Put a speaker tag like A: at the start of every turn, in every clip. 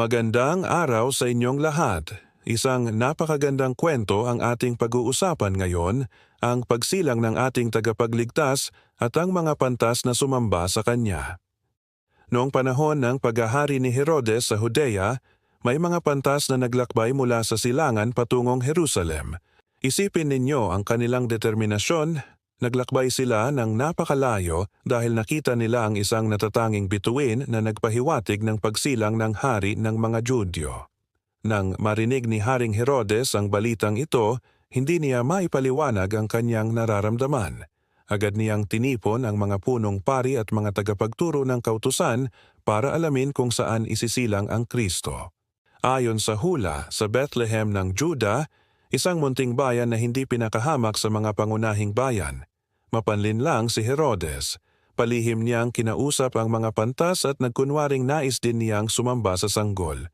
A: Magandang araw sa inyong lahat. Isang napakagandang kwento ang ating pag-uusapan ngayon, ang pagsilang ng ating tagapagligtas at ang mga pantas na sumamba sa kanya. Noong panahon ng paghahari ni Herodes sa Judea, may mga pantas na naglakbay mula sa silangan patungong Jerusalem. Isipin ninyo ang kanilang determinasyon, naglakbay sila ng napakalayo dahil nakita nila ang isang natatanging bituin na nagpahiwatig ng pagsilang ng hari ng mga Judyo. Nang marinig ni Haring Herodes ang balitang ito, hindi niya maipaliwanag ang kanyang nararamdaman. Agad niyang tinipon ang mga punong pari at mga tagapagturo ng kautusan para alamin kung saan isisilang ang Kristo. Ayon sa hula, sa Bethlehem ng Juda, isang munting bayan na hindi pinakahamak sa mga pangunahing bayan. Mapanlin lang si Herodes. Palihim niyang kinausap ang mga pantas at nagkunwaring nais din niyang sumamba sa sanggol.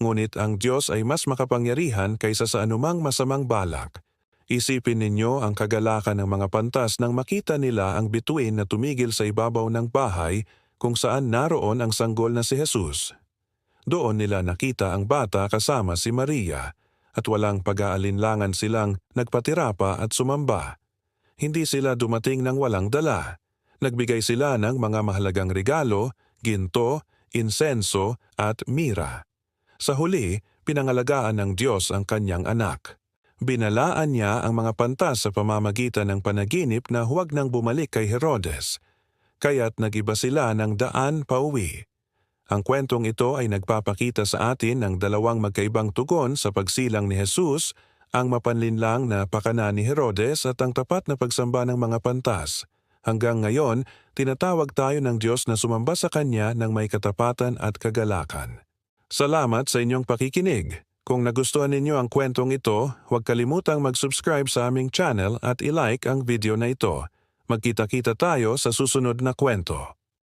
A: Ngunit ang Diyos ay mas makapangyarihan kaysa sa anumang masamang balak. Isipin ninyo ang kagalakan ng mga pantas nang makita nila ang bituin na tumigil sa ibabaw ng bahay kung saan naroon ang sanggol na si Jesus. Doon nila nakita ang bata kasama si Maria at walang pag-aalinlangan silang nagpatira pa at sumamba. Hindi sila dumating ng walang dala. Nagbigay sila ng mga mahalagang regalo, ginto, insenso at mira. Sa huli, pinangalagaan ng Diyos ang kanyang anak. Binalaan niya ang mga pantas sa pamamagitan ng panaginip na huwag nang bumalik kay Herodes, kaya't nagiba sila ng daan pauwi. Ang kwentong ito ay nagpapakita sa atin ng dalawang magkaibang tugon sa pagsilang ni Jesus, ang mapanlinlang na pakana ni Herodes at ang tapat na pagsamba ng mga pantas. Hanggang ngayon, tinatawag tayo ng Diyos na sumamba sa Kanya ng may katapatan at kagalakan. Salamat sa inyong pakikinig. Kung nagustuhan ninyo ang kwentong ito, huwag kalimutang mag-subscribe sa aming channel at ilike ang video na ito. Magkita-kita tayo sa susunod na kwento.